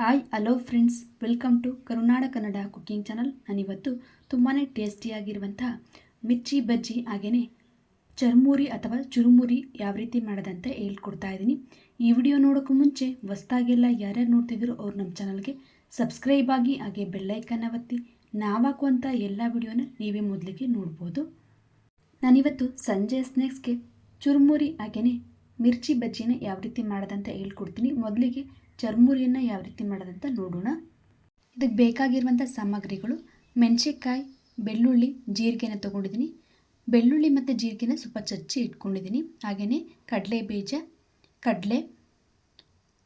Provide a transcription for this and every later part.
Hi, hello friends. Welcome to Karunada Kannada cooking channel. ನಾನಿವತ್ತು ತುಂಬಾ ಟೇಸ್ಟಿಯಾಗಿರುವಂಥ ಮಿರ್ಚಿ ಬಜ್ಜಿ ಹಾಗೆಯೇ ಚರ್ಮುರಿ ಅಥವಾ ಚುರುಮುರಿ ಯಾವ ರೀತಿ ಮಾಡೋದಂತ ಹೇಳ್ಕೊಡ್ತಾ ಇದ್ದೀನಿ. ಈ ವಿಡಿಯೋ ನೋಡೋಕ್ಕೂ ಮುಂಚೆ ಹೊಸ್ದಾಗೆಲ್ಲ ಯಾರ್ಯಾರು ನೋಡ್ತಿದ್ರು ಅವ್ರು ನಮ್ಮ ಚಾನಲ್ಗೆ ಸಬ್ಸ್ಕ್ರೈಬ್ ಆಗಿ ಹಾಗೆ ಬೆಲ್ಲೈಕನ್ನ ಒತ್ತಿ ನಾವಾಕುವಂಥ ಎಲ್ಲ ವಿಡಿಯೋನ ನೀವೇ ಮೊದಲಿಗೆ ನೋಡ್ಬೋದು. ನಾನಿವತ್ತು ಸಂಜೆ ಸ್ನ್ಯಾಕ್ಸ್ಗೆ ಚುರುಮುರಿ ಹಾಗೆಯೇ ಮಿರ್ಚಿ ಬಜ್ಜಿನ ಯಾವ ರೀತಿ ಮಾಡೋದಂತ ಹೇಳ್ಕೊಡ್ತೀನಿ. ಮೊದಲಿಗೆ ಚರ್ಮುರಿಯನ್ನು ಯಾವ ರೀತಿ ಮಾಡೋದಂತ ನೋಡೋಣ. ಇದಕ್ಕೆ ಬೇಕಾಗಿರುವಂಥ ಸಾಮಗ್ರಿಗಳು ಮೆಣಸಿನ್ಕಾಯಿ, ಬೆಳ್ಳುಳ್ಳಿ ಜೀರಿಗೆನ ತೊಗೊಂಡಿದ್ದೀನಿ. ಬೆಳ್ಳುಳ್ಳಿ ಮತ್ತು ಜೀರಿಗೆನ ಸ್ವಲ್ಪ ಚಚ್ಚಿ ಇಟ್ಕೊಂಡಿದ್ದೀನಿ. ಹಾಗೆಯೇ ಕಡಲೆ ಬೀಜ, ಕಡಲೆ,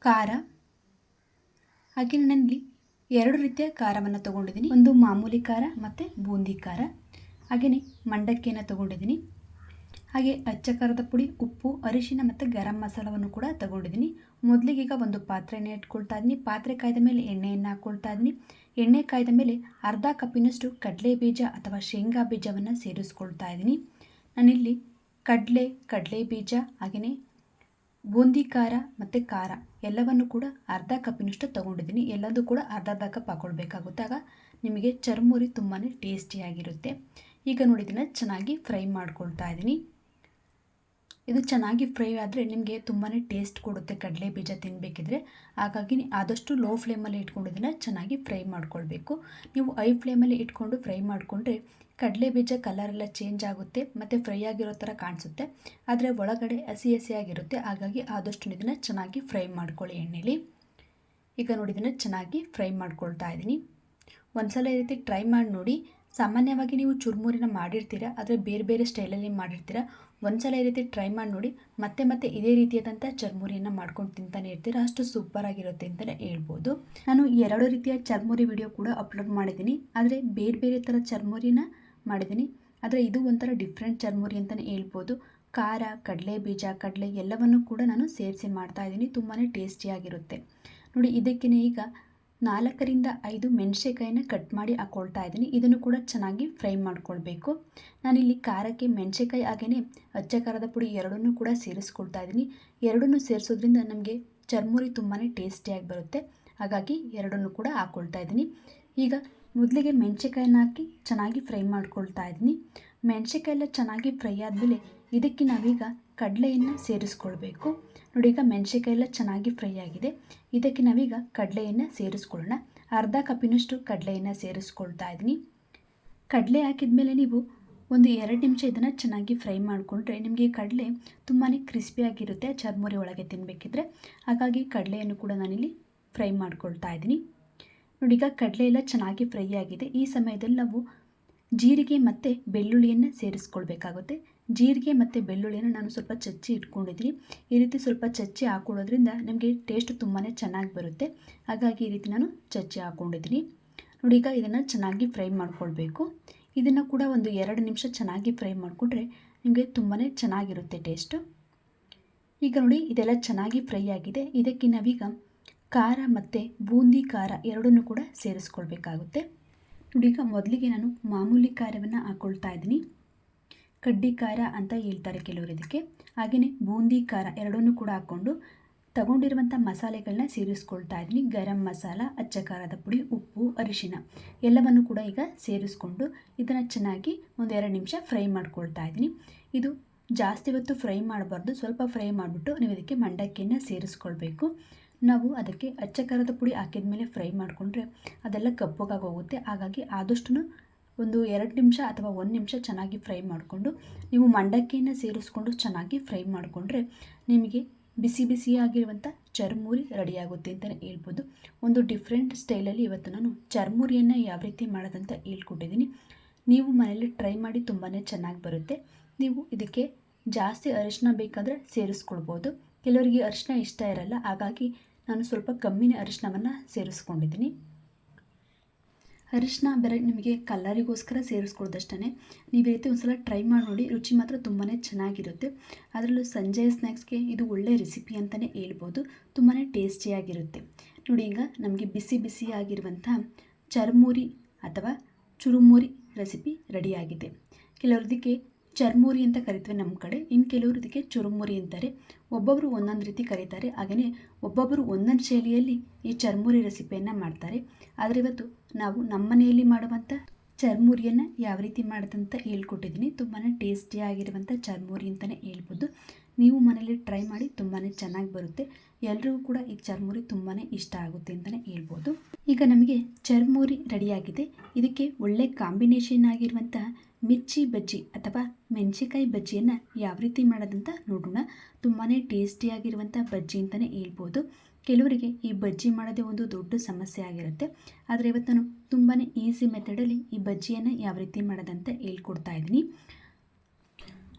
ಖಾರ. ಹಾಗೆ ನನ್ನಲ್ಲಿ ಎರಡು ರೀತಿಯ ಖಾರವನ್ನು ತೊಗೊಂಡಿದ್ದೀನಿ. ಒಂದು ಮಾಮೂಲಿ ಖಾರ ಮತ್ತು ಬೂಂದಿ ಖಾರ. ಹಾಗೆಯೇ ಮಂಡಕ್ಕಿಯನ್ನು ತೊಗೊಂಡಿದ್ದೀನಿ. ಹಾಗೆ ಅಚ್ಚ ಖಾರದ ಪುಡಿ, ಉಪ್ಪು, ಅರಿಶಿನ ಮತ್ತು ಗರಂ ಮಸಾಲವನ್ನು ಕೂಡ ತಗೊಂಡಿದ್ದೀನಿ. ಮೊದಲಿಗೆ ಈಗ ಒಂದು ಪಾತ್ರೆಯನ್ನು ಇಟ್ಕೊಳ್ತಾ ಇದ್ದೀನಿ. ಪಾತ್ರೆ ಕಾಯ್ದ ಮೇಲೆ ಎಣ್ಣೆಯನ್ನು ಹಾಕ್ಕೊಳ್ತಾ ಇದ್ದೀನಿ. ಎಣ್ಣೆ ಕಾಯ್ದ ಮೇಲೆ ಅರ್ಧ ಕಪ್ಪಿನಷ್ಟು ಕಡಲೆ ಬೀಜ ಅಥವಾ ಶೇಂಗಾ ಬೀಜವನ್ನು ಸೇರಿಸ್ಕೊಳ್ತಾ ಇದ್ದೀನಿ. ನಾನಿಲ್ಲಿ ಕಡಲೆ ಕಡಲೆ ಬೀಜ, ಹಾಗೆಯೇ ಬೂಂದಿ ಖಾರ ಮತ್ತು ಖಾರ ಎಲ್ಲವನ್ನು ಕೂಡ ಅರ್ಧ ಕಪ್ಪಿನಷ್ಟು ತೊಗೊಂಡಿದ್ದೀನಿ. ಎಲ್ಲದೂ ಕೂಡ ಅರ್ಧ ಅರ್ಧ ಕಪ್ ಹಾಕ್ಕೊಳ್ಬೇಕಾಗುತ್ತೆ ಆಗ ನಿಮಗೆ ಚರ್ಮುರಿ ತುಂಬಾ ಟೇಸ್ಟಿಯಾಗಿರುತ್ತೆ. ಈಗ ನೋಡಿ, ಇದನ್ನು ಚೆನ್ನಾಗಿ ಫ್ರೈ ಮಾಡ್ಕೊಳ್ತಾ ಇದ್ದೀನಿ. ಇದು ಚೆನ್ನಾಗಿ ಫ್ರೈ ಆದರೆ ನಿಮಗೆ ತುಂಬಾ ಟೇಸ್ಟ್ ಕೊಡುತ್ತೆ ಕಡಲೆ ಬೀಜ ತಿನ್ನಬೇಕಿದ್ರೆ ಹಾಗಾಗಿ ಆದಷ್ಟು ಲೋ ಫ್ಲೇಮಲ್ಲಿ ಇಟ್ಕೊಂಡು ಇದನ್ನು ಚೆನ್ನಾಗಿ ಫ್ರೈ ಮಾಡ್ಕೊಳ್ಬೇಕು. ನೀವು ಐ ಫ್ಲೇಮಲ್ಲಿ ಇಟ್ಕೊಂಡು ಫ್ರೈ ಮಾಡಿಕೊಂಡ್ರೆ ಕಡಲೆ ಬೀಜ ಕಲರೆಲ್ಲ ಚೇಂಜ್ ಆಗುತ್ತೆ, ಮತ್ತು ಫ್ರೈ ಆಗಿರೋ ಥರ ಕಾಣಿಸುತ್ತೆ. ಆದರೆ ಒಳಗಡೆ ಹಸಿ ಹಸಿಯಾಗಿರುತ್ತೆ ಹಾಗಾಗಿ ಆದಷ್ಟು ಇದನ್ನು ಚೆನ್ನಾಗಿ ಫ್ರೈ ಮಾಡ್ಕೊಳ್ಳಿ ಎಣ್ಣೆಲಿ. ಈಗ ನೋಡಿ ಇದನ್ನು ಚೆನ್ನಾಗಿ ಫ್ರೈ ಮಾಡ್ಕೊಳ್ತಾ ಇದ್ದೀನಿ. ಒಂದ್ಸಲ ಈ ರೀತಿ ಟ್ರೈ ಮಾಡಿ ನೋಡಿ. ಸಾಮಾನ್ಯವಾಗಿ ನೀವು ಚುರುಮುರಿನ ಮಾಡಿರ್ತೀರ, ಆದರೆ ಬೇರೆ ಬೇರೆ ಸ್ಟೈಲಲ್ಲಿ ಮಾಡಿರ್ತೀರ ಒಂದ್ಸಲ ಈ ರೀತಿ ಟ್ರೈ ಮಾಡಿ ನೋಡಿ, ಮತ್ತೆ ಮತ್ತೆ ಇದೇ ರೀತಿಯಾದಂಥ ಚರ್ಮುರಿಯನ್ನು ಮಾಡ್ಕೊಂಡು ತಿಂತಾನೆ ಇರ್ತೀರ ಅಷ್ಟು ಸೂಪರ್ ಆಗಿರುತ್ತೆ ಅಂತಲೇ ಹೇಳ್ಬೋದು. ನಾನು ಎರಡು ರೀತಿಯ ಚರ್ಮುರಿ ವಿಡಿಯೋ ಕೂಡ ಅಪ್ಲೋಡ್ ಮಾಡಿದ್ದೀನಿ. ಆದರೆ ಬೇರೆ ಬೇರೆ ಥರ ಚರ್ಮುರಿನ ಮಾಡಿದ್ದೀನಿ. ಆದರೆ ಇದು ಒಂಥರ ಡಿಫ್ರೆಂಟ್ ಚರ್ಮುರಿ ಅಂತಲೇ ಹೇಳ್ಬೋದು. ಖಾರ ಕಡಲೆ ಬೀಜ ಕಡಲೆ ಎಲ್ಲವನ್ನು ಕೂಡ ನಾನು ಸೇರಿಸಿ ಮಾಡ್ತಾಯಿದ್ದೀನಿ ತುಂಬಾ ಟೇಸ್ಟಿಯಾಗಿರುತ್ತೆ ನೋಡಿ ಇದಕ್ಕೇ ಈಗ ನಾಲ್ಕರಿಂದ ಐದು ಮೆಣಸೆಕಾಯಿನ ಕಟ್ ಮಾಡಿ ಹಾಕ್ಕೊಳ್ತಾ ಇದ್ದೀನಿ. ಇದನ್ನು ಕೂಡ ಚೆನ್ನಾಗಿ ಫ್ರೈ ಮಾಡ್ಕೊಳ್ಬೇಕು. ನಾನಿಲ್ಲಿ ಖಾರಕ್ಕೆ ಮೆಣಸೆಕಾಯಿ ಹಾಗೆಯೇ ಅಚ್ಚ ಖಾರದ ಪುಡಿ ಎರಡನ್ನೂ ಕೂಡ ಸೇರಿಸ್ಕೊಳ್ತಾ ಇದ್ದೀನಿ. ಎರಡನ್ನೂ ಸೇರಿಸೋದ್ರಿಂದ ನಮಗೆ ಚರ್ಮುರಿ ತುಂಬಾ ಟೇಸ್ಟಿಯಾಗಿ ಬರುತ್ತೆ. ಹಾಗಾಗಿ ಎರಡನ್ನೂ ಕೂಡ ಹಾಕ್ಕೊಳ್ತಾ ಇದ್ದೀನಿ. ಈಗ ಮೊದಲಿಗೆ ಮೆಣಸೆಕಾಯಿನ ಹಾಕಿ ಚೆನ್ನಾಗಿ ಫ್ರೈ ಮಾಡ್ಕೊಳ್ತಾ ಇದ್ದೀನಿ. ಮೆಣಸೆಕಾಯಿ ಎಲ್ಲ ಚೆನ್ನಾಗಿ ಫ್ರೈ ಆದಮೇಲೆ ಇದಕ್ಕೆ ನಾವೀಗ ಕಡಲೆಯನ್ನು ಸೇರಿಸ್ಕೊಳ್ಬೇಕು. ನೋಡಿ, ಈಗ ಮೆಣಸೆಕಾಯಿ ಎಲ್ಲ ಚೆನ್ನಾಗಿ ಫ್ರೈ ಆಗಿದೆ. ಇದಕ್ಕೆ ನಾವೀಗ ಕಡಲೆಯನ್ನು ಸೇರಿಸ್ಕೊಳ್ಳೋಣ. ಅರ್ಧ ಕಪ್ಪಿನಷ್ಟು ಕಡಲೆಯನ್ನು ಸೇರಿಸ್ಕೊಳ್ತಾ ಇದ್ದೀನಿ. ಕಡಲೆ ಹಾಕಿದ ನೀವು ಒಂದು ಎರಡು ನಿಮಿಷ ಇದನ್ನು ಚೆನ್ನಾಗಿ ಫ್ರೈ ಮಾಡಿಕೊಂಡ್ರೆ ನಿಮಗೆ ಕಡಲೆ ತುಂಬಾ ಕ್ರಿಸ್ಪಿಯಾಗಿರುತ್ತೆ ಚರ್ಮುರಿ ಒಳಗೆ ತಿನ್ನಬೇಕಿದ್ರೆ ಹಾಗಾಗಿ ಕಡಲೆಯನ್ನು ಕೂಡ ನಾನಿಲ್ಲಿ ಫ್ರೈ ಮಾಡ್ಕೊಳ್ತಾ ಇದ್ದೀನಿ. ನೋಡಿ, ಈಗ ಕಡಲೆ ಎಲ್ಲ ಚೆನ್ನಾಗಿ ಫ್ರೈ ಆಗಿದೆ. ಈ ಸಮಯದಲ್ಲಿ ನಾವು ಜೀರಿಗೆ ಮತ್ತು ಬೆಳ್ಳುಳ್ಳಿಯನ್ನು ಸೇರಿಸ್ಕೊಳ್ಬೇಕಾಗುತ್ತೆ. ಜೀರಿಗೆ ಮತ್ತು ಬೆಳ್ಳುಳ್ಳಿಯನ್ನು ನಾನು ಸ್ವಲ್ಪ ಚಚ್ಚಿ ಇಟ್ಕೊಂಡಿದ್ದೀನಿ. ಈ ರೀತಿ ಸ್ವಲ್ಪ ಚಚ್ಚಿ ಹಾಕೊಳ್ಳೋದ್ರಿಂದ ನಮಗೆ ಟೇಸ್ಟ್ ತುಂಬಾ ಚೆನ್ನಾಗಿ ಬರುತ್ತೆ. ಹಾಗಾಗಿ ಈ ರೀತಿ ನಾನು ಚಚ್ಚಿ ಹಾಕ್ಕೊಂಡಿದ್ದೀನಿ ನೋಡಿ, ಈಗ ಇದನ್ನು ಚೆನ್ನಾಗಿ ಫ್ರೈ ಮಾಡ್ಕೊಳ್ಬೇಕು. ಇದನ್ನು ಕೂಡ ಒಂದು ಎರಡು ನಿಮಿಷ ಚೆನ್ನಾಗಿ ಫ್ರೈ ಮಾಡಿಕೊಂಡ್ರೆ ನಿಮಗೆ ತುಂಬಾ ಚೆನ್ನಾಗಿರುತ್ತೆ ಟೇಸ್ಟು ಈಗ ನೋಡಿ, ಇದೆಲ್ಲ ಚೆನ್ನಾಗಿ ಫ್ರೈ ಆಗಿದೆ. ಇದಕ್ಕೆ ನಾವೀಗ ಖಾರ ಮತ್ತು ಬೂಂದಿ ಖಾರ ಎರಡನ್ನೂ ಕೂಡ ಸೇರಿಸ್ಕೊಳ್ಬೇಕಾಗುತ್ತೆ. ನೋಡಿ, ಈಗ ಮೊದಲಿಗೆ ನಾನು ಮಾಮೂಲಿ ಖಾರವನ್ನು ಹಾಕ್ಕೊಳ್ತಾ ಇದ್ದೀನಿ. ಕಡ್ಡಿ ಖಾರ ಅಂತ ಹೇಳ್ತಾರೆ ಕೆಲವರು ಇದಕ್ಕೆ. ಹಾಗೆಯೇ ಬೂಂದಿ ಖಾರ ಎರಡನ್ನೂ ಕೂಡ ಹಾಕ್ಕೊಂಡು ತಗೊಂಡಿರುವಂಥ ಮಸಾಲೆಗಳನ್ನ ಸೇರಿಸ್ಕೊಳ್ತಾ ಇದ್ದೀನಿ. ಗರಂ ಮಸಾಲ, ಅಚ್ಚ ಖಾರದ ಪುಡಿ, ಉಪ್ಪು, ಅರಿಶಿನ ಎಲ್ಲವನ್ನು ಕೂಡ ಈಗ ಸೇರಿಸ್ಕೊಂಡು ಇದನ್ನು ಚೆನ್ನಾಗಿ ಒಂದೆರಡು ನಿಮಿಷ ಫ್ರೈ ಮಾಡ್ಕೊಳ್ತಾ ಇದ್ದೀನಿ. ಇದು ಜಾಸ್ತಿ ಹೊತ್ತು ಫ್ರೈ ಮಾಡಬಾರ್ದು. ಸ್ವಲ್ಪ ಫ್ರೈ ಮಾಡಿಬಿಟ್ಟು ನೀವು ಇದಕ್ಕೆ ಮಂಡಕ್ಕಿಯನ್ನು ಸೇರಿಸ್ಕೊಳ್ಬೇಕು. ನಾವು ಅದಕ್ಕೆ ಅಚ್ಚ ಖಾರದ ಪುಡಿ ಹಾಕಿದ ಮೇಲೆ ಫ್ರೈ ಮಾಡಿಕೊಂಡ್ರೆ ಅದೆಲ್ಲ ಕಪ್ಪಗಾಗೋಗುತ್ತೆ ಹಾಗಾಗಿ ಆದಷ್ಟು ಒಂದು ಎರಡು ನಿಮಿಷ ಅಥವಾ ಒಂದು ನಿಮಿಷ ಚೆನ್ನಾಗಿ ಫ್ರೈ ಮಾಡಿಕೊಂಡು ನೀವು ಮಂಡಕ್ಕಿಯನ್ನು ಸೇರಿಸ್ಕೊಂಡು ಚೆನ್ನಾಗಿ ಫ್ರೈ ಮಾಡಿಕೊಂಡ್ರೆ ನಿಮಗೆ ಬಿಸಿ ಬಿಸಿಯಾಗಿರುವಂಥ ಚರ್ಮುರಿ ರೆಡಿಯಾಗುತ್ತೆ ಅಂತಲೇ ಹೇಳ್ಬೋದು. ಒಂದು ಡಿಫ್ರೆಂಟ್ ಸ್ಟೈಲಲ್ಲಿ ಇವತ್ತು ನಾನು ಚರ್ಮುರಿಯನ್ನು ಯಾವ ರೀತಿ ಮಾಡೋದಂತ ಹೇಳ್ಕೊಟ್ಟಿದ್ದೀನಿ. ನೀವು ಮನೇಲಿ ಟ್ರೈ ಮಾಡಿ ತುಂಬಾ ಚೆನ್ನಾಗಿ ಬರುತ್ತೆ. ನೀವು ಇದಕ್ಕೆ ಜಾಸ್ತಿ ಅರಿಶಿನ ಬೇಕಾದರೆ ಸೇರಿಸ್ಕೊಳ್ಬೋದು. ಕೆಲವರಿಗೆ ಅರಿಶಿನ ಇಷ್ಟ ಇರಲ್ಲ, ಹಾಗಾಗಿ ನಾನು ಸ್ವಲ್ಪ ಕಮ್ಮಿನೇ ಅರಿಶಿನವನ್ನು ಸೇರಿಸ್ಕೊಂಡಿದ್ದೀನಿ. ಅರಿಶಿನ ಬೇರೆ ನಿಮಗೆ ಕಲ್ಲರಿಗೋಸ್ಕರ ಸೇರಿಸ್ಕೊಳ್ಳೋದಷ್ಟೇ ನೀವು ರೀತಿ ಒಂದು ಸಲ ಟ್ರೈ ಮಾಡಿ ನೋಡಿ, ರುಚಿ ಮಾತ್ರ ತುಂಬಾ ಚೆನ್ನಾಗಿರುತ್ತೆ. ಅದರಲ್ಲೂ ಸಂಜೆ ಸ್ನ್ಯಾಕ್ಸ್ಗೆ ಇದು ಒಳ್ಳೆಯ ರೆಸಿಪಿ ಅಂತಲೇ ಹೇಳ್ಬೋದು. ತುಂಬಾ ಟೇಸ್ಟಿಯಾಗಿರುತ್ತೆ ನೋಡಿ ಈಗ ನಮಗೆ ಬಿಸಿ ಬಿಸಿಯಾಗಿರುವಂಥ ಚರ್ಮೂರಿ ಅಥವಾ ಚುರುಮುರಿ ರೆಸಿಪಿ ರೆಡಿಯಾಗಿದೆ ಕೆಲವ್ರದಕ್ಕೆ ಚರ್ಮುರಿ ಅಂತ ಕರಿತೀವಿ ನಮ್ಮ ಕಡೆ. ಇನ್ನು ಕೆಲವರು ಇದಕ್ಕೆ ಚುರುಮುರಿ ಅಂತಾರೆ. ಒಬ್ಬೊಬ್ಬರು ಒಂದೊಂದು ರೀತಿ ಕರೀತಾರೆ. ಹಾಗೆಯೇ ಒಬ್ಬೊಬ್ಬರು ಒಂದೊಂದು ಶೈಲಿಯಲ್ಲಿ ಈ ಚರ್ಮುರಿ ರೆಸಿಪಿಯನ್ನು ಮಾಡ್ತಾರೆ. ಆದರೆ ಇವತ್ತು ನಾವು ನಮ್ಮ ಮನೆಯಲ್ಲಿ ಮಾಡುವಂಥ ಚರ್ಮುರಿಯನ್ನು ಯಾವ ರೀತಿ ಮಾಡೋದಂತ ಹೇಳ್ಕೊಟ್ಟಿದ್ದೀನಿ. ತುಂಬಾ ಟೇಸ್ಟಿಯಾಗಿರುವಂಥ ಚರ್ಮುರಿ ಅಂತಲೇ ಹೇಳ್ಬೋದು. ನೀವು ಮನೇಲಿ ಟ್ರೈ ಮಾಡಿ ತುಂಬಾ ಚೆನ್ನಾಗಿ ಬರುತ್ತೆ. ಎಲ್ರಿಗೂ ಕೂಡ ಈ ಚರ್ಮುರಿ ತುಂಬಾ ಇಷ್ಟ ಆಗುತ್ತೆ ಅಂತಲೇ ಹೇಳ್ಬೋದು. ಈಗ ನಮಗೆ ಚರ್ಮುರಿ ರೆಡಿಯಾಗಿದೆ. ಇದಕ್ಕೆ ಒಳ್ಳೆ ಕಾಂಬಿನೇಷನ್ ಆಗಿರುವಂಥ ಮಿರ್ಚಿ ಬಜ್ಜಿ ಅಥವಾ ಮೆಣಸಿಕಾಯಿ ಬಜ್ಜಿಯನ್ನು ಯಾವ ರೀತಿ ಮಾಡೋದಂತ ನೋಡೋಣ. ತುಂಬಾ ಟೇಸ್ಟಿಯಾಗಿರುವಂಥ ಬಜ್ಜಿ ಅಂತಲೇ ಹೇಳ್ಬೋದು. ಕೆಲವರಿಗೆ ಈ ಬಜ್ಜಿ ಮಾಡೋದೇ ಒಂದು ದೊಡ್ಡ ಸಮಸ್ಯೆ ಆಗಿರುತ್ತೆ. ಆದರೆ ಇವತ್ತು ನಾನು ತುಂಬಾ ಈಸಿ ಮೆಥಡಲ್ಲಿ ಈ ಬಜ್ಜಿಯನ್ನು ಯಾವ ರೀತಿ ಮಾಡೋದಂತ ಹೇಳ್ಕೊಡ್ತಾ ಇದ್ದೀನಿ.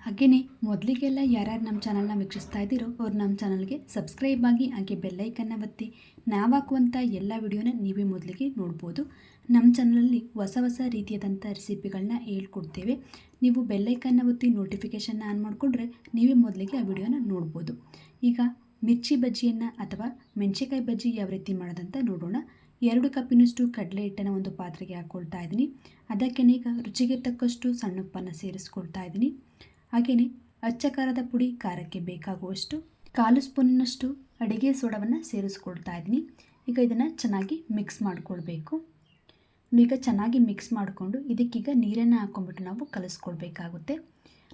ಹಾಗೆಯೇ ಮೊದಲಿಗೆಲ್ಲ ಯಾರ್ಯಾರು ನಮ್ಮ ಚಾನಲ್ನ ವೀಕ್ಷಿಸ್ತಾ ಇದ್ದೀರೋ ಅವ್ರು ನಮ್ಮ ಚಾನಲ್ಗೆ ಸಬ್ಸ್ಕ್ರೈಬ್ ಆಗಿ ಹಾಗೆ ಬೆಲ್ಲೈಕನ್ನು ಒತ್ತಿ. ನಾವು ಹಾಕುವಂಥ ಎಲ್ಲ ವಿಡಿಯೋನ ನೀವೇ ಮೊದಲಿಗೆ ನೋಡ್ಬೋದು. ನಮ್ಮ ಚಾನಲಲ್ಲಿ ಹೊಸ ಹೊಸ ರೀತಿಯಾದಂಥ ರೆಸಿಪಿಗಳನ್ನ ಹೇಳ್ಕೊಡ್ತೇವೆ. ನೀವು ಬೆಲ್ಲೈಕನ್ನು ಒತ್ತಿ ನೋಟಿಫಿಕೇಷನ್ನ ಆನ್ ಮಾಡಿಕೊಂಡ್ರೆ ನೀವೇ ಮೊದಲಿಗೆ ಆ ವಿಡಿಯೋನ ನೋಡ್ಬೋದು. ಈಗ ಮಿರ್ಚಿ ಬಜ್ಜಿಯನ್ನು ಅಥವಾ ಮೆಣಸಿಕಾಯಿ ಬಜ್ಜಿ ಯಾವ ರೀತಿ ಮಾಡೋದಂತ ನೋಡೋಣ. ಎರಡು ಕಪ್ಪಿನಷ್ಟು ಕಡಲೆ ಹಿಟ್ಟನ್ನು ಒಂದು ಪಾತ್ರೆಗೆ ಹಾಕ್ಕೊಳ್ತಾ ಇದ್ದೀನಿ. ಅದಕ್ಕೆ ಈಗ ರುಚಿಗೆ ತಕ್ಕಷ್ಟು ಸಣ್ಣಪ್ಪನ್ನು ಸೇರಿಸ್ಕೊಳ್ತಾ ಇದ್ದೀನಿ. ಹಾಗೆಯೇ ಅಚ್ಚ ಖಾರದ ಪುಡಿ ಖಾರಕ್ಕೆ ಬೇಕಾಗುವಷ್ಟು, ಕಾಲು ಸ್ಪೂನಿನಷ್ಟು ಅಡುಗೆ ಸೋಡವನ್ನು ಸೇರಿಸ್ಕೊಳ್ತಾ ಇದ್ದೀನಿ. ಈಗ ಇದನ್ನು ಚೆನ್ನಾಗಿ ಮಿಕ್ಸ್ ಮಾಡಿಕೊಳ್ಬೇಕು. ಈಗ ಚೆನ್ನಾಗಿ ಮಿಕ್ಸ್ ಮಾಡಿಕೊಂಡು ಇದಕ್ಕೀಗ ನೀರನ್ನು ಹಾಕ್ಕೊಂಬಿಟ್ಟು ನಾವು ಕಲಿಸ್ಕೊಳ್ಬೇಕಾಗುತ್ತೆ.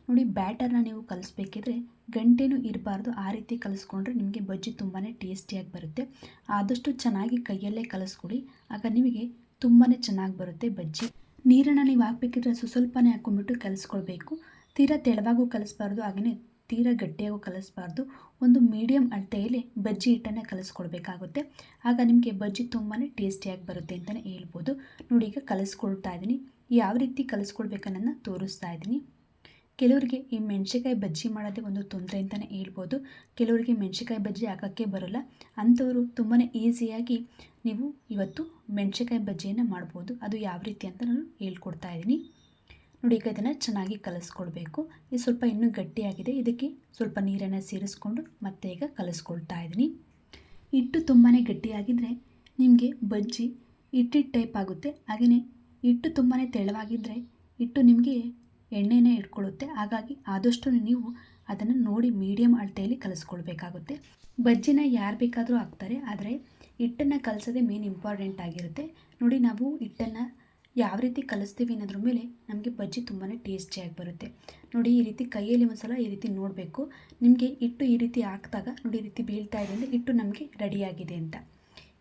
ನೋಡಿ, ಬ್ಯಾಟರ್ನ ನೀವು ಕಲಿಸ್ಬೇಕಿದ್ರೆ ಗಂಟೆನೂ ಇರಬಾರ್ದು. ಆ ರೀತಿ ಕಲಿಸ್ಕೊಂಡ್ರೆ ನಿಮಗೆ ಬಜ್ಜಿ ತುಂಬಾ ಟೇಸ್ಟಿಯಾಗಿ ಬರುತ್ತೆ. ಆದಷ್ಟು ಚೆನ್ನಾಗಿ ಕೈಯಲ್ಲೇ ಕಲಿಸ್ಕೊಡಿ. ಆಗ ನಿಮಗೆ ತುಂಬಾ ಚೆನ್ನಾಗಿ ಬರುತ್ತೆ ಬಜ್ಜಿ. ನೀರನ್ನು ನೀವು ಹಾಕ್ಬೇಕಿದ್ರೆ ಸ್ವಲ್ಪನೇ ಹಾಕ್ಕೊಂಬಿಟ್ಟು ಕಲಿಸ್ಕೊಳ್ಬೇಕು. ತೀರಾ ತೆಳವಾಗೂ ಕಲಿಸ್ಬಾರ್ದು ಹಾಗೆಯೇ ತೀರಾ ಗಟ್ಟಿಯಾಗೂ ಕಲಿಸ್ಬಾರ್ದು. ಒಂದು ಮೀಡಿಯಮ್ ಅಳತೆಯಲ್ಲಿ ಬಜ್ಜಿ ಹಿಟ್ಟನ್ನು ಕಲಿಸ್ಕೊಳ್ಬೇಕಾಗುತ್ತೆ ಆಗ ನಿಮಗೆ ಬಜ್ಜಿ ತುಂಬಾ ಟೇಸ್ಟಿಯಾಗಿ ಬರುತ್ತೆ ಅಂತಲೇ ಹೇಳ್ಬೋದು. ನೋಡಿ, ಈಗ ಕಲಿಸ್ಕೊಳ್ತಾ ಇದ್ದೀನಿ. ಯಾವ ರೀತಿ ಕಲಿಸ್ಕೊಳ್ಬೇಕನ್ನ ತೋರಿಸ್ತಾ ಇದ್ದೀನಿ. ಕೆಲವರಿಗೆ ಈ ಮೆಣಸಿಕಾಯಿ ಬಜ್ಜಿ ಮಾಡೋದೇ ಒಂದು ತೊಂದರೆ ಅಂತಲೇ ಹೇಳ್ಬೋದು. ಕೆಲವರಿಗೆ ಮೆಣಸಿಕಾಯಿ ಬಜ್ಜಿ ಹಾಕೋಕ್ಕೆ ಬರೋಲ್ಲ. ಅಂಥವರು ತುಂಬಾ ಈಸಿಯಾಗಿ ನೀವು ಇವತ್ತು ಮೆಣಸಿಕಾಯಿ ಬಜ್ಜಿಯನ್ನು ಮಾಡ್ಬೋದು. ಅದು ಯಾವ ರೀತಿ ಅಂತ ನಾನು ಹೇಳ್ಕೊಡ್ತಾ ಇದ್ದೀನಿ. ನೋಡಿ, ಈಗ ಇದನ್ನು ಚೆನ್ನಾಗಿ ಕಲಿಸ್ಕೊಡ್ಬೇಕು. ಇದು ಸ್ವಲ್ಪ ಇನ್ನೂ ಗಟ್ಟಿಯಾಗಿದೆ. ಇದಕ್ಕೆ ಸ್ವಲ್ಪ ನೀರನ್ನು ಸೇರಿಸ್ಕೊಂಡು ಮತ್ತೆ ಈಗ ಕಲಿಸ್ಕೊಳ್ತಾ ಇದ್ದೀನಿ. ಹಿಟ್ಟು ತುಂಬಾ ಗಟ್ಟಿಯಾಗಿದ್ದರೆ ನಿಮಗೆ ಬಜ್ಜಿ ಹಿಟ್ಟಿಟ್ಟು ಟೈಪ್ ಆಗುತ್ತೆ. ಹಾಗೆಯೇ ಹಿಟ್ಟು ತುಂಬಾ ತೆಳುವಾಗಿದ್ದರೆ ಹಿಟ್ಟು ನಿಮಗೆ ಎಣ್ಣೆನೇ ಇಟ್ಕೊಳ್ಳುತ್ತೆ ಹಾಗಾಗಿ ಆದಷ್ಟು ನೀವು ಅದನ್ನು ನೋಡಿ ಮೀಡಿಯಮ್ ಅಳತೆಯಲ್ಲಿ ಕಲಿಸ್ಕೊಳ್ಬೇಕಾಗುತ್ತೆ. ಬಜ್ಜಿನ ಯಾರು ಬೇಕಾದರೂ ಹಾಕ್ತಾರೆ, ಆದರೆ ಹಿಟ್ಟನ್ನು ಕಲಿಸೋದೇ ಮೇನ್ ಇಂಪಾರ್ಟೆಂಟ್ ಆಗಿರುತ್ತೆ. ನೋಡಿ, ನಾವು ಹಿಟ್ಟನ್ನು ಯಾವ ರೀತಿ ಕಲಿಸ್ತೀವಿ ಅನ್ನೋದ್ರ ಮೇಲೆ ನಮಗೆ ಬಜ್ಜಿ ತುಂಬಾ ಟೇಸ್ಟಿಯಾಗಿ ಬರುತ್ತೆ. ನೋಡಿ, ಈ ರೀತಿ ಕೈಯಲ್ಲಿ ಒಂದು ಸಲ ಈ ರೀತಿ ನೋಡಬೇಕು. ನಿಮಗೆ ಹಿಟ್ಟು ಈ ರೀತಿ ಹಾಕಿದಾಗ ನೋಡಿ, ಈ ರೀತಿ ಬೀಳ್ತಾ ಇದೆ ಅಂದರೆ ಹಿಟ್ಟು ನಮಗೆ ರೆಡಿಯಾಗಿದೆ ಅಂತ.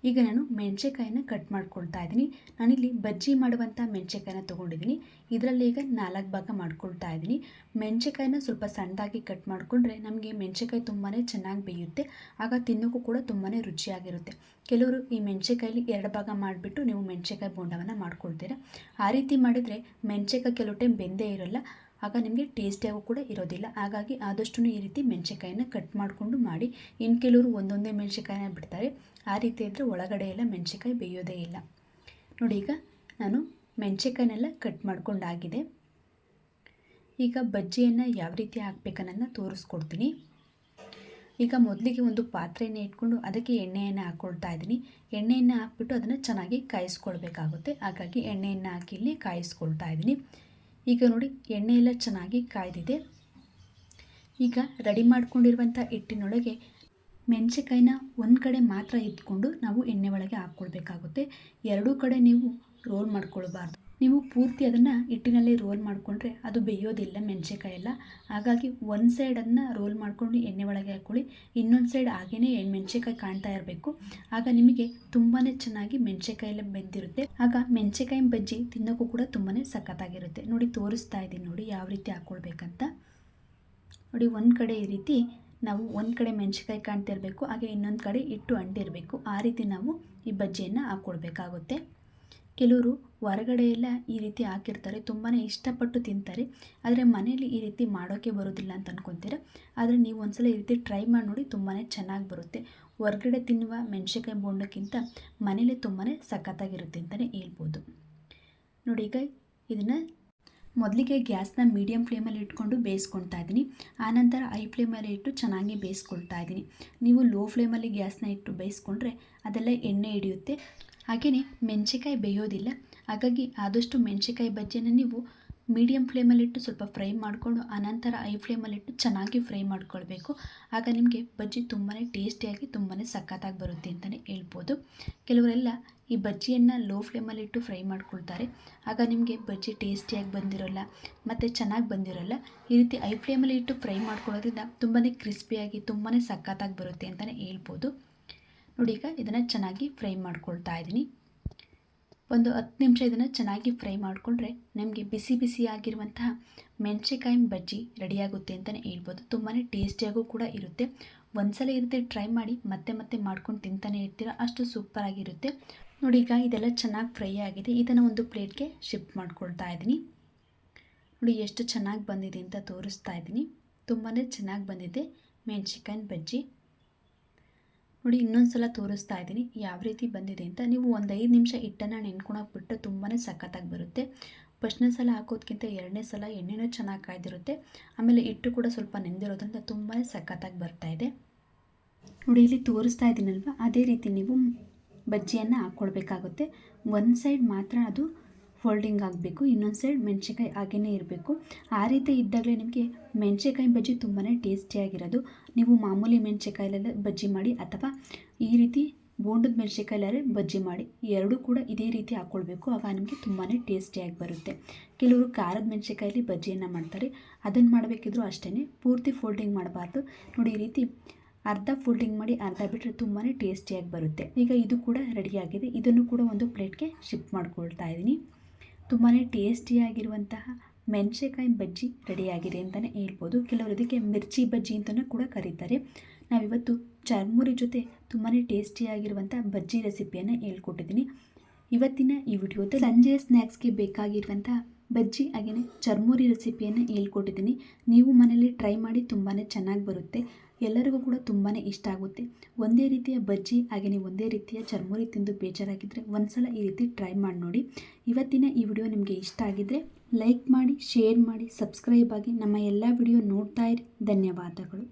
ಈಗ ನಾನು ಮೆಣಸೆಕಾಯಿನ ಕಟ್ ಮಾಡ್ಕೊಳ್ತಾ ಇದ್ದೀನಿ. ನಾನಿಲ್ಲಿ ಬಜ್ಜಿ ಮಾಡುವಂಥ ಮೆಣಸೆಕಾಯಿನ ತೊಗೊಂಡಿದ್ದೀನಿ. ಇದರಲ್ಲಿ ಈಗ ನಾಲ್ಕು ಭಾಗ ಮಾಡ್ಕೊಳ್ತಾ ಇದ್ದೀನಿ. ಮೆಣಸೆಕಾಯಿನ ಸ್ವಲ್ಪ ಸಣ್ಣದಾಗಿ ಕಟ್ ಮಾಡಿಕೊಂಡ್ರೆ ನಮಗೆ ಮೆಣಸೆಕಾಯಿ ತುಂಬಾ ಚೆನ್ನಾಗಿ ಬೇಯುತ್ತೆ. ಆಗ ತಿನ್ನೋಕ್ಕೂ ಕೂಡ ತುಂಬಾ ರುಚಿಯಾಗಿರುತ್ತೆ. ಕೆಲವರು ಈ ಮೆಣಸೆಕಾಯಲ್ಲಿ ಎರಡು ಭಾಗ ಮಾಡಿಬಿಟ್ಟು ನೀವು ಮೆಣಸೆಕಾಯಿ ಬೋಂಡವನ್ನು ಮಾಡ್ಕೊಳ್ತೀರಾ. ಆ ರೀತಿ ಮಾಡಿದರೆ ಮೆಣಸೆಕಾಯಿ ಕೆಲವು ಟೈಮ್ ಬೆಂದೇ ಇರೋಲ್ಲ. ಆಗ ನಿಮಗೆ ಟೇಸ್ಟಿಯಾಗೂ ಕೂಡ ಇರೋದಿಲ್ಲ. ಹಾಗಾಗಿ ಆದಷ್ಟು ಈ ರೀತಿ ಮೆಣಸೆಕಾಯಿನ ಕಟ್ ಮಾಡಿಕೊಂಡು ಮಾಡಿ. ಇನ್ನು ಕೆಲವರು ಒಂದೊಂದೇ ಮೆಣಸೆಕಾಯಿನ ಬಿಡ್ತಾರೆ. ಆ ರೀತಿ ಇದ್ದರೆ ಒಳಗಡೆ ಎಲ್ಲ ಮೆಣಸಿನ್ಕಾಯಿ ಬೇಯೋದೇ ಇಲ್ಲ. ನೋಡಿ ಈಗ ನಾನು ಮೆಣಸೆಕಾಯಿನೆಲ್ಲ ಕಟ್ ಮಾಡ್ಕೊಂಡಾಗಿದೆ. ಈಗ ಬಜ್ಜಿಯನ್ನು ಯಾವ ರೀತಿ ಹಾಕ್ಬೇಕನ್ನೋದನ್ನ ತೋರಿಸ್ಕೊಡ್ತೀನಿ. ಈಗ ಮೊದಲಿಗೆ ಒಂದು ಪಾತ್ರೆಯನ್ನು ಇಟ್ಕೊಂಡು ಅದಕ್ಕೆ ಎಣ್ಣೆಯನ್ನು ಹಾಕ್ಕೊಳ್ತಾ ಇದ್ದೀನಿ. ಎಣ್ಣೆಯನ್ನು ಹಾಕ್ಬಿಟ್ಟು ಅದನ್ನು ಚೆನ್ನಾಗಿ ಕಾಯಿಸ್ಕೊಳ್ಬೇಕಾಗುತ್ತೆ. ಹಾಗಾಗಿ ಎಣ್ಣೆಯನ್ನು ಹಾಕಿ ಇಲ್ಲಿ ಕಾಯಿಸ್ಕೊಳ್ತಾ ಇದ್ದೀನಿ. ಈಗ ನೋಡಿ ಎಣ್ಣೆ ಎಲ್ಲ ಚೆನ್ನಾಗಿ ಕಾಯ್ದಿದೆ. ಈಗ ರೆಡಿ ಮಾಡ್ಕೊಂಡಿರುವಂಥ ಹಿಟ್ಟಿನೊಳಗೆ ಮೆಣಸೆಕಾಯಿನ ಒಂದು ಕಡೆ ಮಾತ್ರ ಇದ್ಕೊಂಡು ನಾವು ಎಣ್ಣೆ ಒಳಗೆ ಹಾಕ್ಕೊಳ್ಬೇಕಾಗುತ್ತೆ. ಎರಡೂ ಕಡೆ ನೀವು ರೋಲ್ ಮಾಡ್ಕೊಳ್ಬಾರ್ದು. ನೀವು ಪೂರ್ತಿ ಅದನ್ನು ಹಿಟ್ಟಿನಲ್ಲಿ ರೋಲ್ ಮಾಡಿಕೊಂಡ್ರೆ ಅದು ಬೇಯೋದಿಲ್ಲ ಮೆಣಸಿಕಾಯಿ ಎಲ್ಲ. ಹಾಗಾಗಿ ಒಂದು ಸೈಡನ್ನು ರೋಲ್ ಮಾಡಿಕೊಂಡು ಎಣ್ಣೆ ಒಳಗೆ ಹಾಕ್ಕೊಳ್ಳಿ. ಇನ್ನೊಂದು ಸೈಡ್ ಹಾಗೇ ಮೆಣಸಿಕಾಯಿ ಕಾಣ್ತಾ ಇರಬೇಕು. ಆಗ ನಿಮಗೆ ತುಂಬಾ ಚೆನ್ನಾಗಿ ಮೆಣಸಿಕಾಯಿ ಎಲ್ಲ ಬೆಂದಿರುತ್ತೆ. ಆಗ ಮೆಣಸಿಕಾಯಿ ಬಜ್ಜಿ ತಿನ್ನೋಕ್ಕೂ ಕೂಡ ತುಂಬಾ ಸಖತ್ತಾಗಿರುತ್ತೆ. ನೋಡಿ, ತೋರಿಸ್ತಾ ಇದ್ದೀನಿ ನೋಡಿ ಯಾವ ರೀತಿ ಹಾಕ್ಕೊಳ್ಬೇಕಂತ. ನೋಡಿ, ಒಂದು ಕಡೆ ಈ ರೀತಿ ನಾವು ಒಂದು ಕಡೆ ಮೆಣಸಿಕಾಯಿ ಕಾಣ್ತಿರಬೇಕು. ಹಾಗೆ ಇನ್ನೊಂದು ಕಡೆ ಇಟ್ಟು ಅಂಟಿರಬೇಕು. ಆ ರೀತಿ ನಾವು ಈ ಬಜ್ಜಿಯನ್ನು ಹಾಕ್ಕೊಳ್ಬೇಕಾಗುತ್ತೆ. ಕೆಲವರು ಹೊರಗಡೆ ಎಲ್ಲ ಈ ರೀತಿ ಹಾಕಿರ್ತಾರೆ ತುಂಬಾ ಇಷ್ಟಪಟ್ಟು ತಿಂತಾರೆ. ಆದರೆ ಮನೆಯಲ್ಲಿ ಈ ರೀತಿ ಮಾಡೋಕ್ಕೆ ಬರೋದಿಲ್ಲ ಅಂತ ಅಂದ್ಕೊತೀರ ಆದರೆ ನೀವು ಒಂದ್ಸಲ ಈ ರೀತಿ ಟ್ರೈ ಮಾಡಿ ನೋಡಿ ತುಂಬಾ ಚೆನ್ನಾಗಿ ಬರುತ್ತೆ. ಹೊರಗಡೆ ತಿನ್ನುವ ಮೆಣಸಿಕಾಯಿ ಬೋಂಡಕ್ಕಿಂತ ಮನೇಲಿ ತುಂಬಾ ಸಖತ್ತಾಗಿರುತ್ತೆ ಅಂತಲೇ ಹೇಳ್ಬೋದು. ನೋಡಿ ಈಗ ಇದನ್ನು ಮೊದಲಿಗೆ ಗ್ಯಾಸ್ನ ಮೀಡಿಯಮ್ ಫ್ಲೇಮಲ್ಲಿ ಇಟ್ಕೊಂಡು ಬೇಯಿಸ್ಕೊಳ್ತಾ ಇದ್ದೀನಿ. ಆನಂತರ ಹೈ ಫ್ಲೇಮಲ್ಲಿ ಇಟ್ಟು ಚೆನ್ನಾಗಿ ಬೇಯಿಸ್ಕೊಳ್ತಾ ಇದ್ದೀನಿ. ನೀವು ಲೋ ಫ್ಲೇಮಲ್ಲಿ ಗ್ಯಾಸ್ನ ಇಟ್ಟು ಬೇಯಿಸ್ಕೊಂಡ್ರೆ ಅದೆಲ್ಲ ಎಣ್ಣೆ ಹಿಡಿಯುತ್ತೆ. ಹಾಗೆಯೇ ಮೆಣಸಿಕಾಯಿ ಬೇಯೋದಿಲ್ಲ. ಹಾಗಾಗಿ ಆದಷ್ಟು ಮೆಣಸಿಕಾಯಿ ಬಜ್ಜಿಯನ್ನು ನೀವು ಮೀಡಿಯಮ್ ಫ್ಲೇಮಲ್ಲಿಟ್ಟು ಸ್ವಲ್ಪ ಫ್ರೈ ಮಾಡಿಕೊಂಡು ಆನಂತರ ಐ ಫ್ಲೇಮಲ್ಲಿಟ್ಟು ಚೆನ್ನಾಗಿ ಫ್ರೈ ಮಾಡ್ಕೊಳ್ಬೇಕು. ಆಗ ನಿಮಗೆ ಬಜ್ಜಿ ತುಂಬಾ ಟೇಸ್ಟಿಯಾಗಿ ತುಂಬಾ ಸಖತ್ತಾಗಿ ಬರುತ್ತೆ ಅಂತಲೇ ಹೇಳ್ಬೋದು. ಕೆಲವರೆಲ್ಲ ಈ ಬಜ್ಜಿಯನ್ನು ಲೋ ಫ್ಲೇಮಲ್ಲಿಟ್ಟು ಫ್ರೈ ಮಾಡ್ಕೊಳ್ತಾರೆ. ಆಗ ನಿಮಗೆ ಬಜ್ಜಿ ಟೇಸ್ಟಿಯಾಗಿ ಬಂದಿರೋಲ್ಲ, ಮತ್ತು ಚೆನ್ನಾಗಿ ಬಂದಿರೋಲ್ಲ, ಈ ರೀತಿ ಐ ಫ್ಲೇಮಲ್ಲಿ ಇಟ್ಟು ಫ್ರೈ ಮಾಡ್ಕೊಳ್ಳೋದ್ರಿಂದ ತುಂಬಾ ಕ್ರಿಸ್ಪಿಯಾಗಿ ತುಂಬಾ ಸಖತ್ತಾಗಿ ಬರುತ್ತೆ ಅಂತಲೇ ಹೇಳ್ಬೋದು. ನೋಡಿ ಈಗ ಇದನ್ನು ಚೆನ್ನಾಗಿ ಫ್ರೈ ಮಾಡ್ಕೊಳ್ತಾ ಇದ್ದೀನಿ. ಒಂದು ಹತ್ತು ನಿಮಿಷ ಇದನ್ನು ಚೆನ್ನಾಗಿ ಫ್ರೈ ಮಾಡಿಕೊಂಡ್ರೆ ನಮಗೆ ಬಿಸಿ ಬಿಸಿಯಾಗಿರುವಂತಹ ಮೆಣಸಿಕಾಯಿ ಬಜ್ಜಿ ರೆಡಿಯಾಗುತ್ತೆ ಅಂತಲೇ ಹೇಳ್ಬೋದು. ತುಂಬಾ ಟೇಸ್ಟಿಯಾಗೂ ಕೂಡ ಇರುತ್ತೆ. ಒಂದ್ಸಲ ಇರುತ್ತೆ ಟ್ರೈ ಮಾಡಿ ಮತ್ತೆ ಮತ್ತೆ ಮಾಡ್ಕೊಂಡು ತಿಂತಾನೆ ಇರ್ತೀರ ಅಷ್ಟು ಸೂಪರಾಗಿರುತ್ತೆ ನೋಡಿ ಈಗ ಇದೆಲ್ಲ ಚೆನ್ನಾಗಿ ಫ್ರೈ ಆಗಿದೆ. ಇದನ್ನು ಒಂದು ಪ್ಲೇಟ್ಗೆ ಶಿಫ್ಟ್ ಮಾಡ್ಕೊಳ್ತಾ ಇದ್ದೀನಿ. ನೋಡಿ ಎಷ್ಟು ಚೆನ್ನಾಗಿ ಬಂದಿದೆ ಅಂತ ತೋರಿಸ್ತಾ ಇದ್ದೀನಿ. ತುಂಬಾ ಚೆನ್ನಾಗಿ ಬಂದಿದೆ ಮೆಣಸಿಕಾಯಿ ಬಜ್ಜಿ. ನೋಡಿ ಇನ್ನೊಂದು ಸಲ ತೋರಿಸ್ತಾ ಇದ್ದೀನಿ. ಯಾವ ರೀತಿ ಬಂದಿದೆ ಅಂತ. ನೀವು ಒಂದು ಐದು ನಿಮಿಷ ಹಿಟ್ಟನ್ನು ನೆನ್ಕೊಳಕ್ಕೆ ಬಿಟ್ಟು ತುಂಬಾ ಸಖತ್ತಾಗಿ ಬರುತ್ತೆ. ಫಸ್ಟ್ನೇ ಸಲ ಹಾಕೋದಕ್ಕಿಂತ ಎರಡನೇ ಸಲ ಎಣ್ಣೆನೂ ಚೆನ್ನಾಗಿ ಕಾಯ್ದಿರುತ್ತೆ. ಆಮೇಲೆ ಹಿಟ್ಟು ಕೂಡ ಸ್ವಲ್ಪ ನೆಂದಿರೋದ್ರಿಂದ ತುಂಬಾ ಸಖತ್ತಾಗಿ ಬರ್ತಾಯಿದೆ ನೋಡಿ, ಇಲ್ಲಿ ತೋರಿಸ್ತಾ ಇದ್ದೀನಲ್ವ? ಅದೇ ರೀತಿ ನೀವು ಬಜ್ಜಿಯನ್ನು ಹಾಕ್ಕೊಳ್ಬೇಕಾಗುತ್ತೆ ಒಂದು ಸೈಡ್ ಮಾತ್ರ ಅದು ಫೋಲ್ಡಿಂಗ್ ಆಗಬೇಕು, ಇನ್ನೊಂದು ಸೈಡ್ ಮೆಣಸಿನ್ಕಾಯಿ ಹಾಗೇ ಇರಬೇಕು. ಆ ರೀತಿ ಇದ್ದಾಗಲೇ ನಿಮಗೆ ಮೆಣಸಿನ್ಕಾಯಿ ಬಜ್ಜಿ ತುಂಬಾ ಟೇಸ್ಟಿಯಾಗಿರೋದು ನೀವು ಮಾಮೂಲಿ ಮೆಣಸಿನ್ಕಾಯಲ್ಲೆಲ್ಲ ಬಜ್ಜಿ ಮಾಡಿ ಅಥವಾ ಈ ರೀತಿ ಬೋಂಡದ ಮೆಣಸಿನ್ಕಾಯಲ್ಲಾದ್ರೆ ಬಜ್ಜಿ ಮಾಡಿ, ಎರಡೂ ಕೂಡ ಇದೇ ರೀತಿ ಹಾಕ್ಕೊಳ್ಬೇಕು ಆಗ ನಿಮಗೆ ತುಂಬಾ ಟೇಸ್ಟಿಯಾಗಿ ಬರುತ್ತೆ. ಕೆಲವರು ಖಾರದ ಮೆಣಸಿನ್ಕಾಯಲ್ಲಿ ಬಜ್ಜಿಯನ್ನು ಮಾಡ್ತಾರೆ. ಅದನ್ನು ಮಾಡಬೇಕಿದ್ರೂ ಅಷ್ಟೇ ಪೂರ್ತಿ ಫೋಲ್ಡಿಂಗ್ ಮಾಡಬಾರ್ದು. ನೋಡಿ, ಈ ರೀತಿ ಅರ್ಧ ಫೋಲ್ಡಿಂಗ್ ಮಾಡಿ ಅರ್ಧ ಬಿಟ್ಟರೆ ತುಂಬಾ ಟೇಸ್ಟಿಯಾಗಿ ಬರುತ್ತೆ. ಈಗ ಇದು ಕೂಡ ರೆಡಿಯಾಗಿದೆ ಇದನ್ನು ಕೂಡ ಒಂದು ಪ್ಲೇಟ್ಗೆ ಶಿಫ್ಟ್ ಮಾಡ್ಕೊಳ್ತಾ ಇದ್ದೀನಿ ತುಂಬಾ ಟೇಸ್ಟಿಯಾಗಿರುವಂತಹ ಮೆಣಸೆಕಾಯಿ ಬಜ್ಜಿ ರೆಡಿಯಾಗಿದೆ ಅಂತಲೇ ಹೇಳ್ಬೋದು. ಕೆಲವರು ಇದಕ್ಕೆ ಮಿರ್ಚಿ ಬಜ್ಜಿ ಅಂತಲೂ ಕೂಡ ಕರೀತಾರೆ. ನಾವಿವತ್ತು ಚರ್ಮುರಿ ಜೊತೆ ತುಂಬಾ ಟೇಸ್ಟಿಯಾಗಿರುವಂಥ ಬಜ್ಜಿ ರೆಸಿಪಿಯನ್ನು ಹೇಳ್ಕೊಟ್ಟಿದ್ದೀನಿ. ಇವತ್ತಿನ ಈ ವಿಡಿಯೋದಲ್ಲಿ ಸಂಜೆ ಸ್ನ್ಯಾಕ್ಸ್ಗೆ ಬೇಕಾಗಿರುವಂಥ ಬಜ್ಜಿ ಹಾಗೆಯೇ ಚರ್ಮುರಿ ರೆಸಿಪಿಯನ್ನು ಹೇಳ್ಕೊಟ್ಟಿದ್ದೀನಿ. ನೀವು ಮನೇಲಿ ಟ್ರೈ ಮಾಡಿ ತುಂಬಾ ಚೆನ್ನಾಗಿ ಬರುತ್ತೆ. ಎಲ್ಲರಿಗೂ ಕೂಡ ತುಂಬಾ ಇಷ್ಟ ಆಗುತ್ತೆ. ಒಂದೇ ರೀತಿಯ ಬಜ್ಜಿ ಹಾಗೆಯೇ ಒಂದೇ ರೀತಿಯ ಚರ್ಮುರಿ ತಿಂದು ಬೇಜಾರಾಗಿದ್ದರೆ ಒಂದ್ಸಲ ಈ ರೀತಿ ಟ್ರೈ ಮಾಡಿ ನೋಡಿ. ಇವತ್ತಿನ ಈ ವಿಡಿಯೋ ನಿಮಗೆ ಇಷ್ಟ ಆಗಿದ್ದರೆ ಲೈಕ್ ಮಾಡಿ ಶೇರ್ ಮಾಡಿ ಸಬ್ಸ್ಕ್ರೈಬ್ ಆಗಿ ನಮ್ಮ ಎಲ್ಲ ವಿಡಿಯೋ ನೋಡ್ತಾ ಇರಿ. ಧನ್ಯವಾದಗಳು.